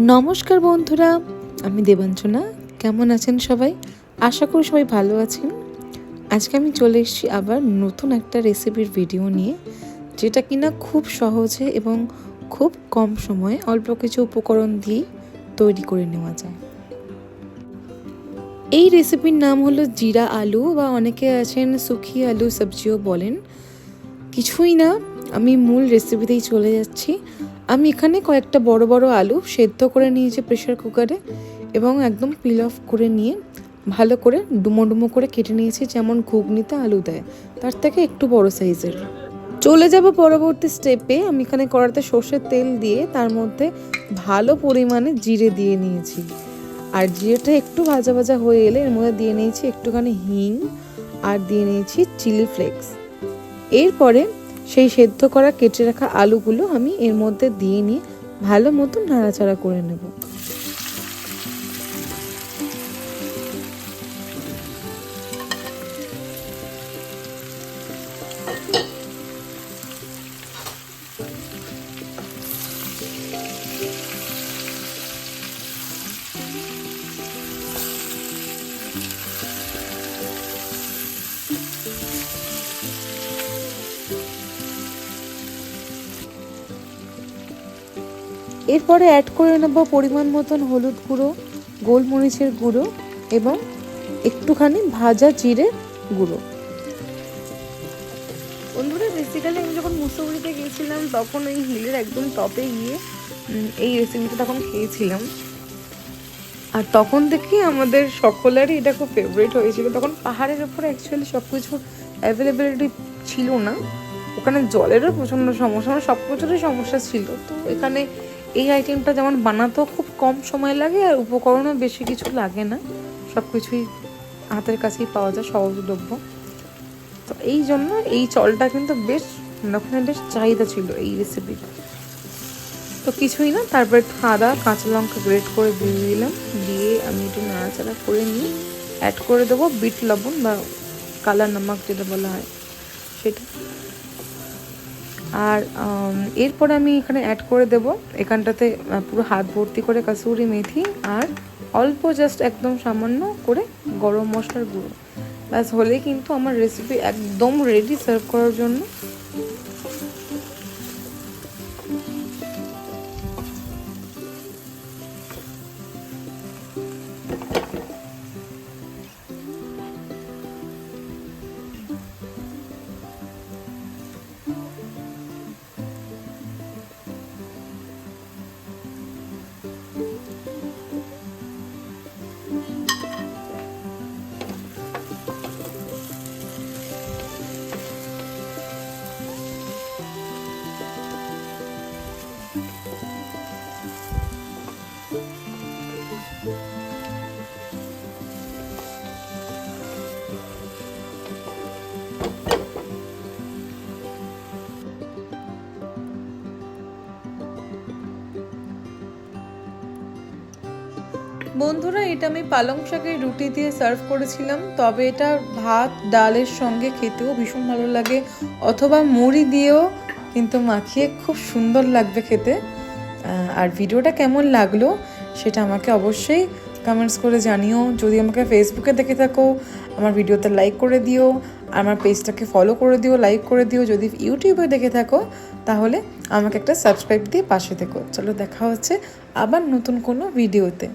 নমস্কার বন্ধুরা, আমি দেবাঞ্চনা। কেমন আছেন সবাই? আশা করি সবাই ভালো আছেন। আজকে আমি চলে এসেছি আবার নতুন একটা রেসিপির ভিডিও নিয়ে, যেটা কিনা খুব সহজে এবং খুব কম সময়ে অল্প কিছু উপকরণ দিয়েই তৈরি করে নেওয়া যায়। এই রেসিপির নাম হলো জিরা আলু বা অনেকে আছেন সুখি আলু সবজিও বলেন। কিছুই না, আমি মূল রেসিপিতেই চলে যাচ্ছি। আমি এখানে কয়েকটা বড় বড় আলু সেদ্ধ করে নিয়েছি প্রেশার কুকারে এবং একদম পিল অফ করে নিয়ে ভালো করে ডুমো ডুমো করে কেটে নিয়েছি, যেমন ঘুগনিতে আলু দেয়। তার থেকে একটু বড় সাইজের চলে যাব পরবর্তী স্টেপে আমি এখানে কড়াতে সর্ষের তেল দিয়ে তার মধ্যে ভালো পরিমাণে জিরে দিয়ে নিয়েছি। আর জিরেটা একটু ভাজা ভাজা হয়ে এলে এর মধ্যে দিয়ে নিয়েছি একটুখানি হিং আর দিয়ে নিয়েছি চিলি ফ্লেক্স এরপরে সেই সেদ্ধ করা, কেটে রাখা আলুগুলো আমি এর মধ্যে দিয়ে নিয়ে ভালো মতো নাড়াচাড়া করে নেব। এরপরে অ্যাড করে নেব পরিমাণ মতন হলুদ গুঁড়ো, গোলমরিচের গুঁড়ো এবং একটুখানি ভাজা জিরে গুঁড়ো। বন্ধুরা বেসিক্যালি আমি যখন মুসৌরিতে গিয়েছিলাম, তখন ওই হিলের একদম টপে গিয়ে এই রেসিপিটা তখন খেয়েছিলাম। আর তখন থেকে আমাদের সকলেরই এটা খুব ফেভারিট হয়েছিল। তখন পাহাড়ের ওপরে অ্যাকচুয়ালি সব কিছু অ্যাভেলেবিলিটি ছিল না। ওখানে জলেরও প্রচণ্ড সমস্যা মানে সব কিছুরই সমস্যা ছিল। তো এখানে এই আইটেমটা যেমন বানাতেও খুব কম সময় লাগে আর উপকরণও বেশি কিছু লাগে না। সব কিছুই হাতের কাছেই পাওয়া যায় সহজলভ্য তো এই জন্য এই চলটা কিন্তু বেশ, ওখানে বেশ চাহিদা ছিল এই রেসিপির তো কিছুই না, তারপর একটু আদা, কাঁচা লঙ্কা গ্রেট করে দিয়ে দিলাম। দিয়ে আমি একটু নাড়াচাড়া করে নিয়ে অ্যাড করে দেবো। বিট, লবণ বা কালার, নামক যেটা বলা হয় সেটা। আর এরপরে আমি এখানে অ্যাড করে দেব। এখানটাতে পুরো হাত ভর্তি করে কাসুরি মেথি আর অল্প জাস্ট একদম সামান্য করে গরম মশলার গুঁড়ো। ব্যাস হলে কিন্তু আমার রেসিপি একদম রেডি সার্ভ করার জন্য। বন্ধুরা, এটা আমি পালং শাকের রুটি দিয়ে সার্ভ করেছিলাম, তবে এটা ভাত, ডালের সঙ্গে খেতেও ভীষণ ভালো লাগে, অথবা মুড়ি দিয়েও কিন্তু মাখিয়ে খুব সুন্দর লাগবে খেতে। আর ভিডিওটা কেমন লাগল সেটা আমাকে অবশ্যই কমেন্টস করে জানিও। যদি আমাকে ফেসবুকে দেখে থাকো, আমার ভিডিওতে লাইক করে দিও, আমার পেজটাকে ফলো করে দিও লাইক করে দিও। যদি ইউটিউবে দেখে থাকো, তাহলে আমাকে একটা সাবস্ক্রাইব দিয়ে পাশে থেকো। চলো দেখা হচ্ছে আবার নতুন কোনো ভিডিওতে